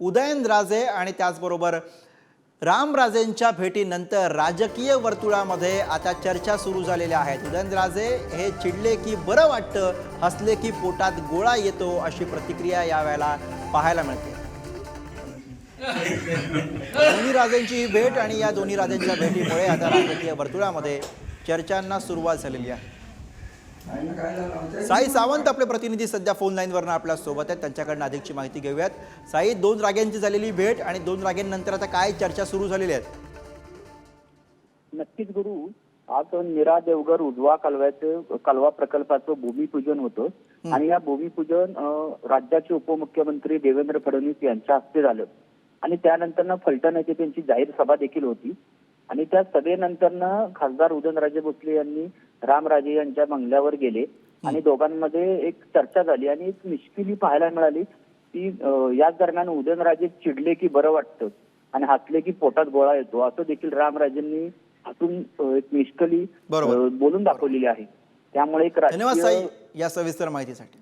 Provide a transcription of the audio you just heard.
उदयनराजे आणि त्याचबरोबर रामराजेंच्या भेटीनंतर राजकीय वर्तुळामध्ये आता चर्चा सुरू झालेल्या आहेत. उदयनराजे हे चिडले की बरं वाटतं? हसले की पोटात गोळा येतो? अशी प्रतिक्रिया यावेळेला पाहायला मिळते. दोन्ही राजेंची ही भेट आणि या दोन्ही राजेंच्या भेटीमुळे आता राजकीय वर्तुळामध्ये चर्चांना सुरुवात झालेली आहे. साई सावंत आपले प्रतिनिधी सध्या फोन लाईनवरनं आपल्यासोबत आहेत. त्यांच्याकडनं अधिकची माहिती घेऊयात. साई दोन राग्यांची झालेली भेट आणि दोन राग्यांनंतर आता काय चर्चा सुरू झालेल्या आहेत नक्कीच गुरु. आज नीरा देवगर उजवा कालव्याचं कालवा प्रकल्पाचं भूमिपूजन होतं. आणि या भूमिपूजन राज्याचे उपमुख्यमंत्री देवेंद्र फडणवीस यांच्या हस्ते झालं. आणि त्यानंतर फलटण येथे त्यांची जाहीर सभा देखील होती. आणि त्या सभेनंतर खासदार उदयनराजे भोसले यांनी रामराजे यांच्या बंगल्यावर गेले. आणि दोघांमध्ये एक चर्चा झाली आणि एक मिश्किली पाहायला मिळाली. की याच दरम्यान उदयनराजे चिडले की बरं वाटतं आणि हसले की पोटात गोळा येतो. असं देखील रामराजेंनी हसून एक मिश्कली बोलून दाखवलेली आहे. त्यामुळे एक धन्यवाद या सविस्तर माहितीसाठी.